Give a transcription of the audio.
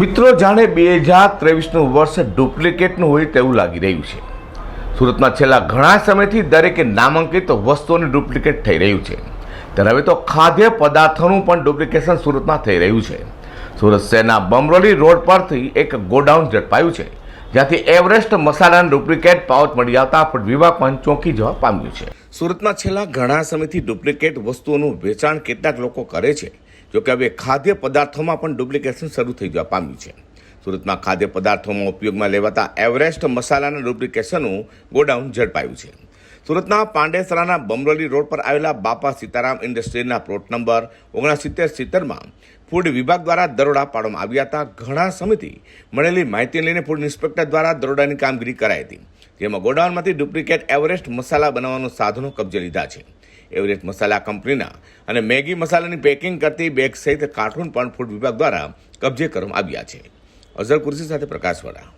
મિત્રો, જાણે બે હજાર ત્રેવીસનું વર્ષ ડુપ્લિકેટનું હોય તેવું લાગી રહ્યું છે. સુરતમાં છેલ્લા ઘણા સમયથી દરેકે નામાંકિત વસ્તુઓની ડુપ્લિકેટ થઈ રહ્યું છે. ત્યારે હવે તો ખાદ્ય પદાર્થોનું પણ ડુપ્લિકેશન સુરતમાં થઈ રહ્યું છે. સુરત શહેરના બમરોલી રોડ પરથી એક ગોડાઉન ઝડપાયું છે, જ્યાંથી એવરેસ્ટ મસાલાનું ડુપ્લિકેટ પાઉચ મળી આવતા ફૂડ વિભાગ પણ ચોંકી જવા પામ્યું છે. સુરતમાં છેલ્લા ઘણા સમયથી ડુપ્લિકેટ વસ્તુઓનું વેચાણ કેટલાક લોકો કરે છે. જોકે હવે ખાદ્ય પદાર્થોમાં પણ ડુપ્લિકેશન શરૂ થઈ જવા પામ્યું છે. સુરતમાં ખાદ્ય પદાર્થોમાં ઉપયોગમાં લેવાતા એવરેસ્ટ મસાલાના ડુપ્લિકેશનનું ગોડાઉન ઝડપાયું છે. સુરતના પાંડેસરાના બમરોલી રોડ પર આવેલા બાપા સીતારામ ઇન્ડસ્ટ્રીના પ્લોટ નંબર ઓગણસિત્તેર સિત્તેરમાં ફૂડ વિભાગ દ્વારા દરોડા પાડવામાં આવ્યા હતા. ઘણા સમયથી મળેલી માહિતી લઈને ફૂડ ઇન્સ્પેક્ટર દ્વારા દરોડાની કામગીરી કરાઈ હતી. જેમાં ગોડાઉનમાંથી ડુપ્લિકેટ એવરેસ્ટ મસાલા બનાવવાનું સાધનો કબજે લીધા છે. એવરેસ્ટ મસાલા કંપનીના. અને મેગી મસાલાની પેકિંગ કરતી બેગ સહિત કાર્ટૂન પણ ફૂડ વિભાગ દ્વારા કબજે કરવામાં આવ્યા છે. અઝર કુર્સી સાથે પ્રકાશવાળા.